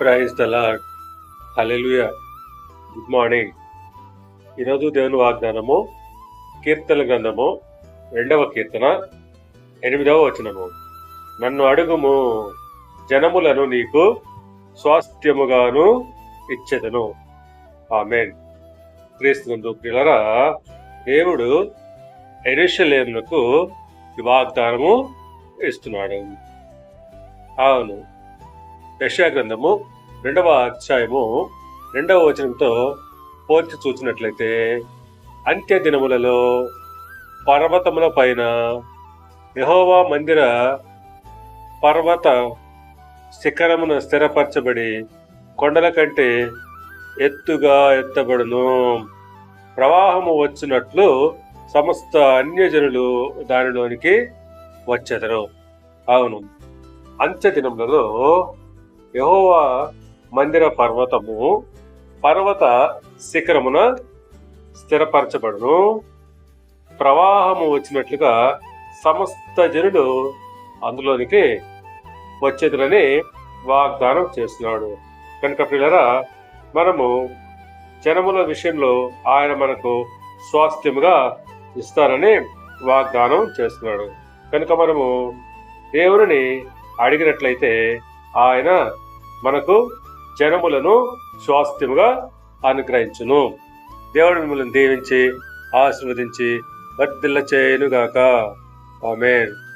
Praise the Lord good morning ఈరోజు దేవుని వాగ్దానము కీర్తన గ్రంథము రెండవ కీర్తన ఎనిమిదవ వచనము. నన్ను అడుగుము జనములను నీకు స్వాస్థ్యముగాను ఇచ్చెదను. ఆమెన్. క్రీస్తునందు పిల్లరా దేవుడు ఎరుషలేములకు వాగ్దానము ఇస్తున్నాడు. అవును. యెషయా రెండవ అధ్యాయము రెండవ వచనంతో పోల్చి చూసినట్లయితే అంత్య దినములలో పర్వతముల పైన యెహోవా మందిర పర్వత శిఖరమును స్థిరపరచబడి కొండల కంటే ఎత్తుగా ఎత్తబడును. ప్రవాహము వచ్చినట్లు సమస్త అన్యజనులు దానిలోనికి వచ్చెదరు. అవును అంత్య దినములలో యహోవా మందిర పర్వతము పర్వత శిఖరమున స్థిరపరచబడును. ప్రవాహము వచ్చినట్లుగా సమస్త జనులు అందులోనికి వచ్చేదులని వాగ్దానం చేస్తున్నాడు. కనుక పిల్లరా మనము జనముల విషయంలో ఆయన మనకు స్వాస్థ్యముగా ఇస్తారని వాగ్దానం చేస్తున్నాడు. కనుక మనము దేవుని అడిగినట్లయితే ఆయన మనకు జనములను స్వాస్థ్యముగా అనుగ్రహించును. దేవుడు మిమ్మల్ని దీవించి ఆశీర్వదించి వర్ధిల్ల చేయనుగాక ఆమెన్.